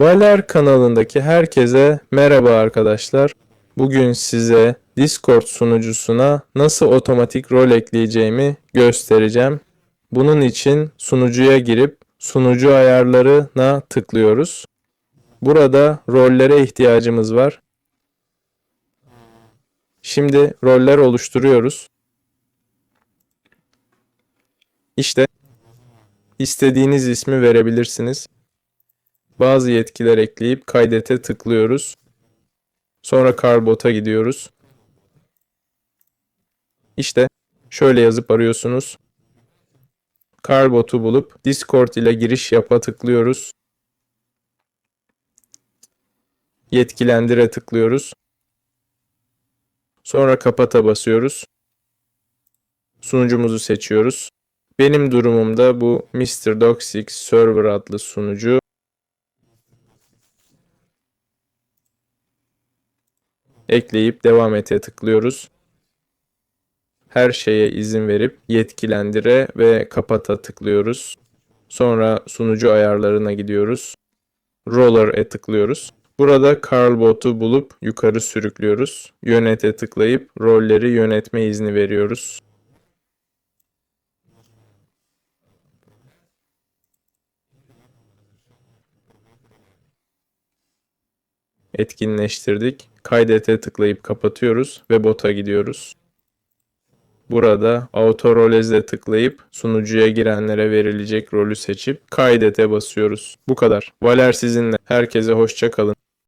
Valer kanalındaki herkese merhaba arkadaşlar. Bugün size Discord sunucusuna nasıl otomatik rol ekleyeceğimi göstereceğim. Bunun için sunucuya girip sunucu ayarlarına tıklıyoruz. Burada rollere ihtiyacımız var. Şimdi roller oluşturuyoruz. İşte istediğiniz ismi verebilirsiniz. Bazı yetkiler ekleyip kaydete tıklıyoruz. Sonra Carbot'a gidiyoruz. İşte şöyle yazıp arıyorsunuz. Carbot'u bulup Discord ile giriş yapa tıklıyoruz. Yetkilendire tıklıyoruz. Sonra kapata basıyoruz. Sunucumuzu seçiyoruz. Benim durumumda bu Mr. Doxix Server adlı sunucu. Ekleyip devam ete tıklıyoruz. Her şeye izin verip yetkilendire ve kapata tıklıyoruz. Sonra sunucu ayarlarına gidiyoruz. Roller'e tıklıyoruz. Burada Carlbot'u bulup yukarı sürüklüyoruz. Yönete tıklayıp rolleri yönetme izni veriyoruz. etkinleştirdik. Kaydete tıklayıp kapatıyoruz ve bota gidiyoruz. Burada auto rolez'e tıklayıp sunucuya girenlere verilecek rolü seçip kaydete basıyoruz. Bu kadar. Valer sizinle. Herkese hoşça kalın.